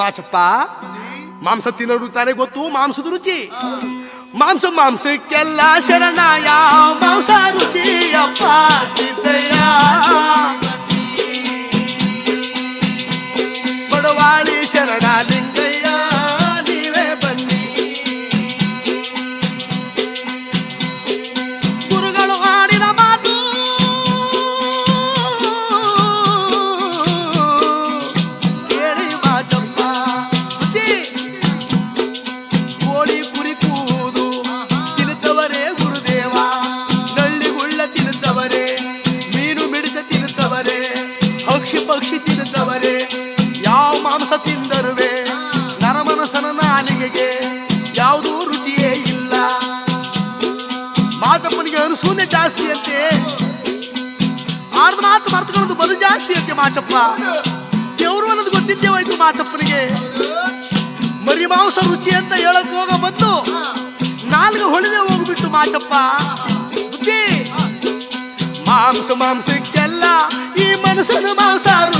ಮಾಚಪ್ಪ ಮಾಂಸ ತಿನ್ನೋರು ತಾನೇ ಗೊತ್ತು, ಮಾಂಸದ ರುಚಿ. ಮಾಂಸ ಮಾಂಸಕ್ಕೆಲ್ಲ ಶರಣಾಯ, ಮಾಂಸ ರುಚಿ ಅಪ್ಪ ಸಿದ್ದಯ್ಯ. ಬಡವಾಳಿ ಶರಣ ಪಕ್ಷಿ ಪಕ್ಷಿ ತಿಂದವರೇ ಯಾವ ಮಾಂಸ ತಿಂದರುವೆ, ನರಮನಸನ ನಾಲಿಗೆಗೆ ಯಾವುದೂ ರುಚಿಯೇ ಇಲ್ಲ. ಮಾತಪ್ಪನಿಗೆ ಅನುಸೂನೆ ಜಾಸ್ತಿ ಅಂತೆ. ಆಡ್ದ ಮಾತು ಮರ್ತಕೊಳ್ಳೋದು ಬದು ಜಾಸ್ತಿ ಅಂತೆ ಮಾಚಪ್ಪ. ದೇವ್ರು ಅನ್ನೋದು ಗೊತ್ತಿದ್ದೇ ಹೋಯ್ತು ಮಾಚಪ್ಪನಿಗೆ. ಮರಿ ಮಾಂಸ ರುಚಿ ಅಂತ ಹೇಳಕ್ ಹೋಗ ಬಂದು ನಾಲ್ಕು ಹೊಳಿದೆ ಹೋಗ್ಬಿಟ್ಟು ಮಾಚಪ್ಪ. ಬುದ್ಧಿ. ಮಾಂಸ ಮಾಂಸಕ್ಕೆಲ್ಲ ಈ ಮನಸ್ಸನ ಮಾಂಸ ರುಚಿ ಅಪ್ಪ